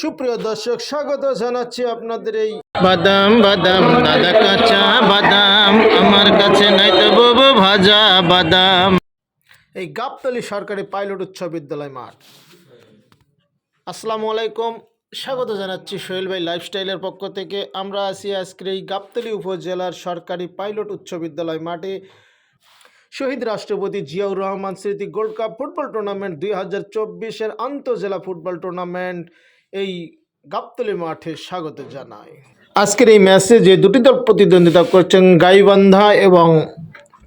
সুপ্রিয় দর্শক স্বাগত জানাচ্ছি আপনাদের এই বাদাম বাদাম দাদা কাঁচা বাদাম আমার কাছে নাই তো বাবু ভাজা বাদাম। এই গাবতলী সরকারি পাইলট উচ্চ বিদ্যালয় মাঠ। আসসালামু আলাইকুম স্বাগত জানাচ্ছি সোহেল ভাই লাইফস্টাইলের পক্ষ থেকে। আমরা আছি আজকের এই গাবতলী উপজেলার সরকারি পাইলট উচ্চ বিদ্যালয় মাঠে। শহীদ রাষ্ট্রপতি জিয়াউর রহমান স্মৃতি গোল্ড কাপ ফুটবল টুর্নামেন্ট দুই হাজার চব্বিশের আন্তঃজেলা ফুটবল টুর্নামেন্ট এই গাবতলী মাঠে স্বাগত জানাই। আজকের এই ম্যাচে যে দুটি দল প্রতিদ্বন্দ্বিতা করছেন গাইবান্ধা এবং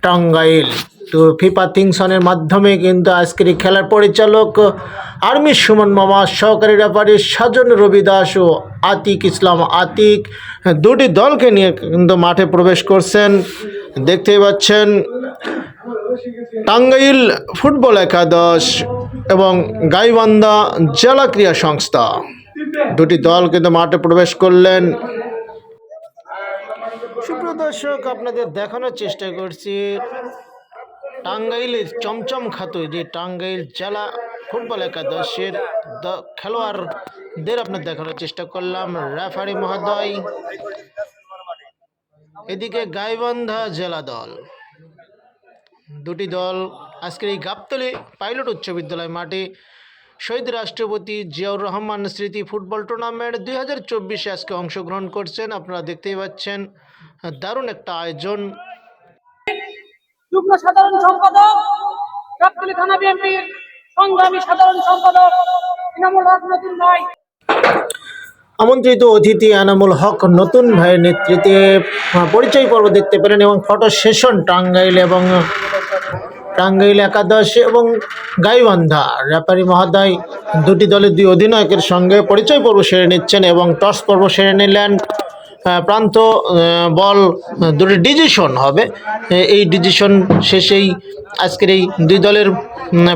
টাঙ্গাইল। তো ফিফা থিংসনের মাধ্যমে কিন্তু আজকের এই খেলার পরিচালক আর্মি সুমন মামা, সহকারী ব্যাপারী সাজন রবি দাস ও আতিক ইসলাম আতিক দুটি দলকে নিয়ে কিন্তু মাঠে প্রবেশ করছেন। দেখতেই পাচ্ছেন টাঙ্গাইল ফুটবল একাদশ এবং গাইবান্ধা জেলা ক্রীড়া সংস্থা। দুটি দল কিন্তু মাঠে প্রবেশ করলেন। সুপ্রিয় দর্শক, আপনাদের দেখানোর চেষ্টা করছি টাঙ্গাইলের চমচম খ্যাত যে টাঙ্গাইল জেলা ফুটবল একাদশের খেলোয়াড়দের আপনার দেখানোর চেষ্টা করলাম। রেফারি মহোদয়, এদিকে গাইবান্ধা জেলা দল। দুটি দল আজকের এই গাবতলি পাইলট উচ্চ বিদ্যালয় মাঠে শহীদ রাষ্ট্রপতি জিয়াউর রহমান স্মৃতি ফুটবল টুর্নামেন্ট দুই হাজার চব্বিশে আজকে অংশগ্রহণ করছেন। আপনারা দেখতেই পাচ্ছেন, দারুণ একটা আয়োজন। যুগ্ম সাধারণ সম্পাদক, গাবতলী থানা বিএনপির সংগ্রামী সাধারণ সম্পাদক আমন্ত্রিত অতিথি আনামুল হক, নতুন ভাইয়ের নেতৃত্বে পরিচয় পর্ব দেখতে পেলেন এবং ফটো সেশন টাঙ্গাইল এবং টাঙ্গাইল একাদশ এবং গাইবান্ধা। রেফারি মহোদয় দুটি দলের দুই অধিনায়কের সঙ্গে পরিচয় পর্ব সেরে নিচ্ছেন এবং টস পর্ব সেরে নিলেন। প্রান্ত বল দুটি ডিজিশন হবে। এই ডিজিশন শেষেই আজকের এই দুই দলের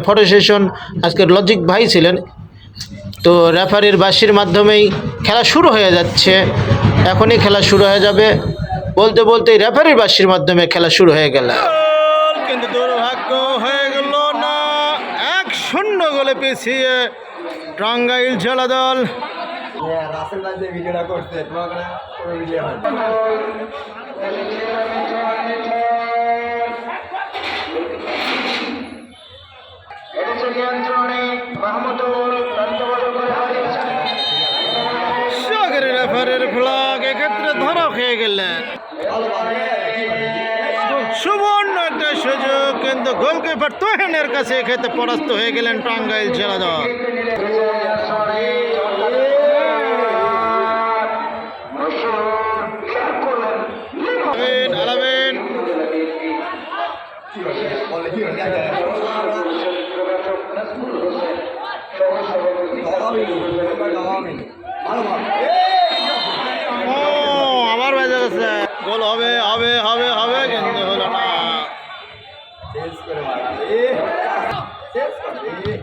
ফটো সেশন আজকের লজিক ভাই ছিলেন। তো রেফারির বাসির মাধ্যমেই খেলা শুরু হয়ে যাচ্ছে। এখনই খেলা শুরু হয়ে যাবে। বলতে বলতে রেফারির বাসির মাধ্যমে খেলা শুরু হয়ে গেল। কিন্তু দুর্ভাগ্য হয়ে গেল না। এক শূন্য গোলে পিছিয়ে টাঙ্গাইল জেলা দল। ভিডিওটা ওখানে কিন্তু গোলকিপার তোহেনের কাছে এক্ষেত্রে পরাস্ত হয়ে গেলেন টাঙ্গাইল জেলা দল। আবার বেজে গেছে গোল হবে হবে হবে। করে মারা। এ, শেষ করে।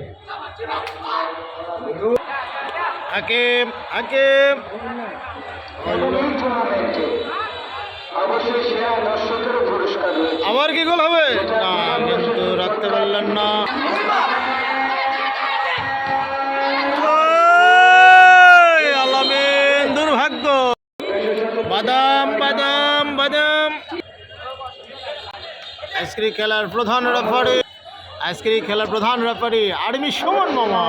হাকিম হাকিম। আবার কি গোল হবে? না, কিন্তু রাখতে পারলেন না। আলামিন দুর্ভাগ্য। বাদাম বাদাম বাদাম। আজকের খেলার প্রধান রেফারি আজকের খেলার প্রধান রেফারি আর্মি সুমন মামা।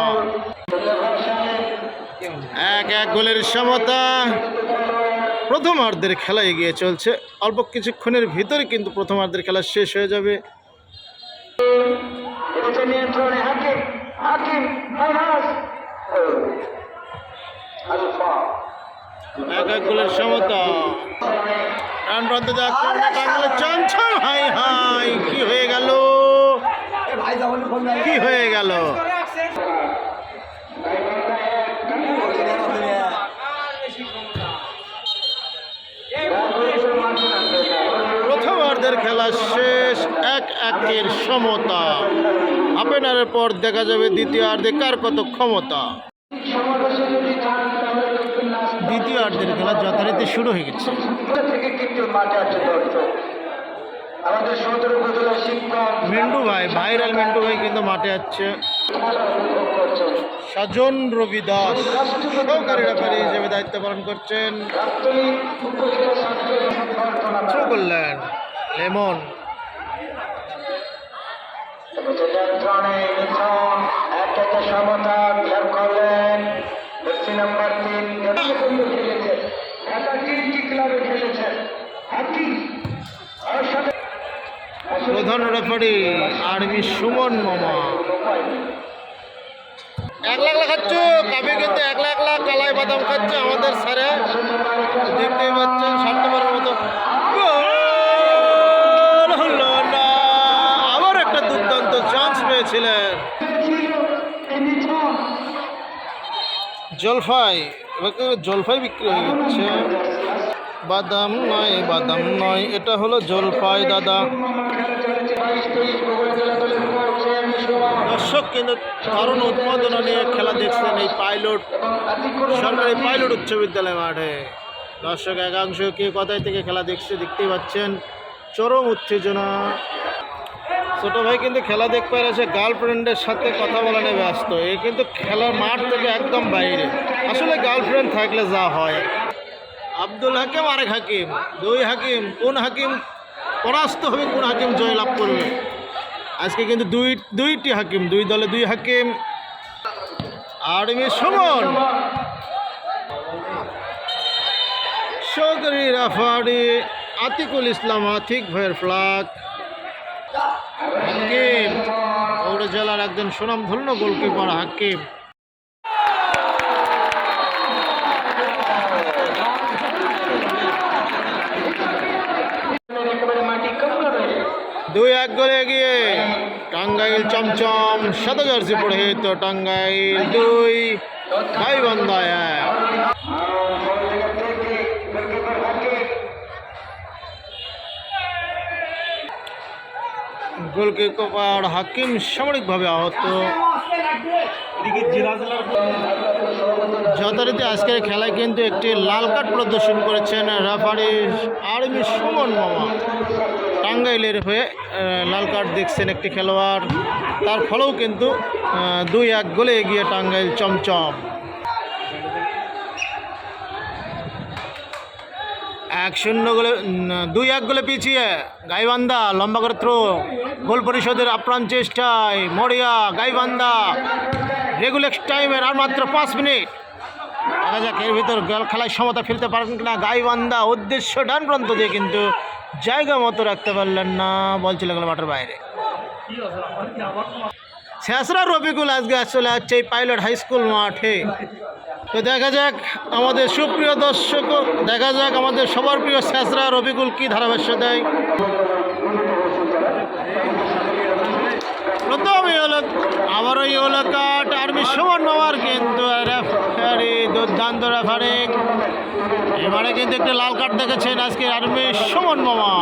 এক এক গোলের সমতা। প্রথমার্ধের খেলা এগিয়ে চলছে। অল্প কিছুক্ষণের ভিতরে কিন্তু প্রথমার্ধের খেলা শেষ হয়ে যাবে। এক এক গোলের সমতা। রান প্রান্তে হাই হাই, কি হয়ে গেল? কি হয়ে গেল? প্রথমার্ধের খেলা শেষ, এক একের সমতা। হাফেনারের পর দেখা যাবে দ্বিতীয়ার্ধে কার কত ক্ষমতা? দ্বিতীয়ার্ধের খেলা যথারীতি শুরু হয়ে গেছে। মিন্টু ভাই ভাইরাল মিন্টু ভাই কিন্তু মাঠে যাচ্ছে সাজন রবি দাস সহকারী রেফারি হিসেবে দায়িত্ব পালন করছেন। করলেন লেমন। প্রধান রেফারি, আর্মি সুমন মামা। এক লাখ খাচ্ছ? কাবে কিন্তু এক লাখ লাখ কালাই বাদাম খাচ্ছে আমাদের স্যারে। দেখতেই পাচ্ছেন ষাটবারের মতো। আবার একটা দুর্দান্ত চান্স পেয়েছিলেন। জলফাই জলফাই বিক্রি হয়ে যাচ্ছে। বাদাম নয় বাদাম নয়, এটা হলো জলপাই দাদা। দর্শক, কিন্তু দারুণ উৎপাদনা নিয়ে খেলা দেখছেন এই পাইলট, সরকারি পাইলট উচ্চ বিদ্যালয় মাঠে দর্শক, একাংশ কে কোথায় থেকে খেলা দেখছে দেখতেই পাচ্ছেন, চরম উত্তেজনা। ছোটো ভাই কিন্তু খেলা দেখতে পেরেছে গার্লফ্রেন্ডের সাথে কথা বলা নিয়ে ব্যস্ত। এ কিন্তু খেলার মাঠ থেকে একদম বাইরে। আসলে গার্লফ্রেন্ড থাকলে যা হয়। আব্দুল হাকিম, আরেক হাকিম, দুই হাকিম, কোন হাকিম পরাস্ত হবে কোন হাকিম জয়লাভ করবে? আজকে কিন্তু দুই, দুইটি হাকিম, দুই দলে দুই হাকিম। আর্মি সুমন। সহকারী রাফারি আতিকুল ইসলাম আতিক ভাইয়ের ফ্লাগ হাকিম পৌর জেলার একজন সুনামধন্য গোলকিপার হাকিম। দুই এক গোলে এগিয়ে। টাঙ্গাইল চমচম সাদা জার্সি পড়ে তো টাঙ্গাইল দুই গাইবান্ধা এক। গোলকিপার হাকিম সামরিকভাবে আহত। যথারীতি আজকের খেলায় কিন্তু একটি লাল কার্ড প্রদর্শন করেছেন রেফারি আর্মি সুমন মামা টাঙ্গাইলের হয়ে লাল কার্ড দেখছেন একটি খেলোয়াড়। তার ফলেও কিন্তু দুই এক গোলে এগিয়ে টাঙ্গাইল চমচম। এক শূন্য গোলে দুই এক গোলে পিছিয়ে গাইবান্ধা, লম্বা করে থ্রো গোল পরিষদের আপ্রাণ চেষ্টায় মরিয়া গাইবান্ধা। রেগুলার টাইমের আর মাত্র পাঁচ মিনিট। দেখা যাক এর ভিতর খেলায় সমতা ফেলতে পারেন কিনা গাইবান্ধা। উদ্দেশ্য ডান প্রান্ত দিয়ে কিন্তু জায়গা মতো রাখতে পারলেন না, বল চলে গেল মাঠের বাইরে। শেষরা রবিকুল আজকে চলে যাচ্ছে এই পাইলট হাই স্কুল মাঠে। তো দেখা যাক আমাদের সুপ্রিয় দর্শক, দেখা যাক আমাদের সবার প্রিয় শেষরা রবিকুল কি ধারাভাষ্য দেয়। প্রথমে আবারও এই হলো কাট আর্মি সমান মামার কিন্তু রেফারি, দুর্দান্ত রেফারি। এবারে কিন্তু একটা লাল কার্ড দেখেছেন আজকে আর্মি সুমন মামা।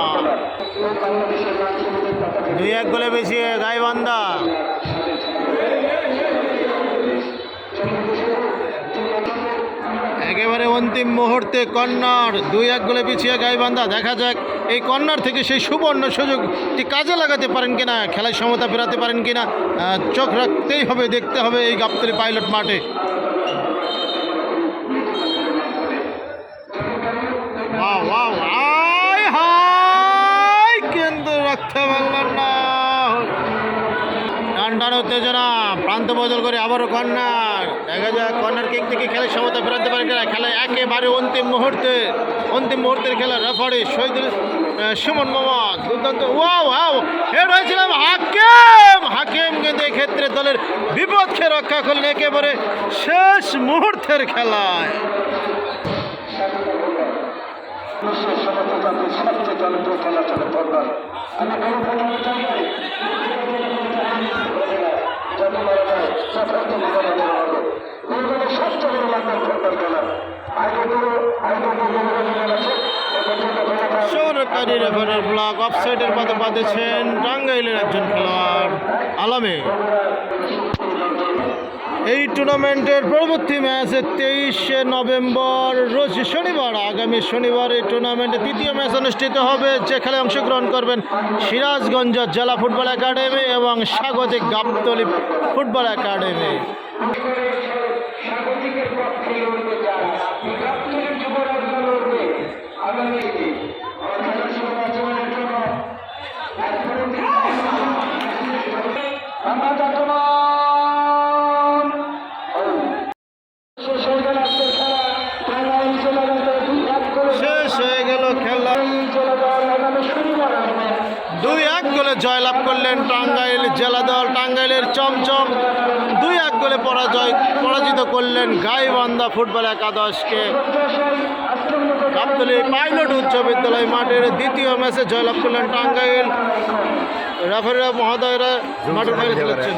দুই এক গোলে বেশি গাইবান্ধা। একেবারে অন্তিম মুহূর্তে কর্নার। দুই এক গোলে পিছিয়ে গাইবান্ধা। দেখা যাক এই কর্নার থেকে সেই সুবর্ণ সুযোগটি কাজে লাগাতে পারেন কিনা, খেলায় সমতা ফেরাতে পারেন কিনা চোখ রাখতেই হবে, দেখতে হবে এই গাবতলি পাইলট মাঠে। ওয়াও আয় হায় কিন্তু রাখতে পারলেন না টান উত্তেজনা প্রান্ত বদল করে আবারও কর্নার দেখা যাক কর্নার কিক থেকে খেলার সমতা ফেরাতে পারে কিনা। খেলায় একেবারে অন্তিম মুহূর্তে, অন্তিম মুহূর্তের খেলা রেফারি শহীদুল সুমন মামা দুর্দান্ত ওয়াও ওয়াও হেড হয়েছিলাম হাকিম। হাকিম কিন্তু এক্ষেত্রে দলের বিপদকে রক্ষা করলেন একেবারে শেষ মুহূর্তের খেলায়। বিশ্বের সমস্ত জাতির সবচেয়ে জনপ্রিয় খেলা চলে ফুটবল আমি বড় লাগবে সরকারি ব্লক অফসাইডের পথে বাঁধেছেন টাঙ্গাইলের একজন খেলোয়াড়, আলমে। এই টুর্নামেন্টের পরবর্তী ম্যাচ তেইশে নভেম্বর, রোজ শনিবার, আগামী শনিবার এই টুর্নামেন্টে তৃতীয় ম্যাচ অনুষ্ঠিত হবে যে খেলায় অংশগ্রহণ করবেন সিরাজগঞ্জ জেলা ফুটবল একাডেমি এবং স্বাগতিক গাবতলি ফুটবল একাডেমি। স্বাগতিকের পরাজয় পরাজিত করলেন গাইবান্ধা ফুটবল একাদশকে। গাবতলি পাইলট উচ্চ বিদ্যালয় মাঠের দ্বিতীয় ম্যাচে জয়লাভ করলেন টাঙ্গাইল। রেফারিরা মহোদয়রা মাঠের বাইরে খেলেছেন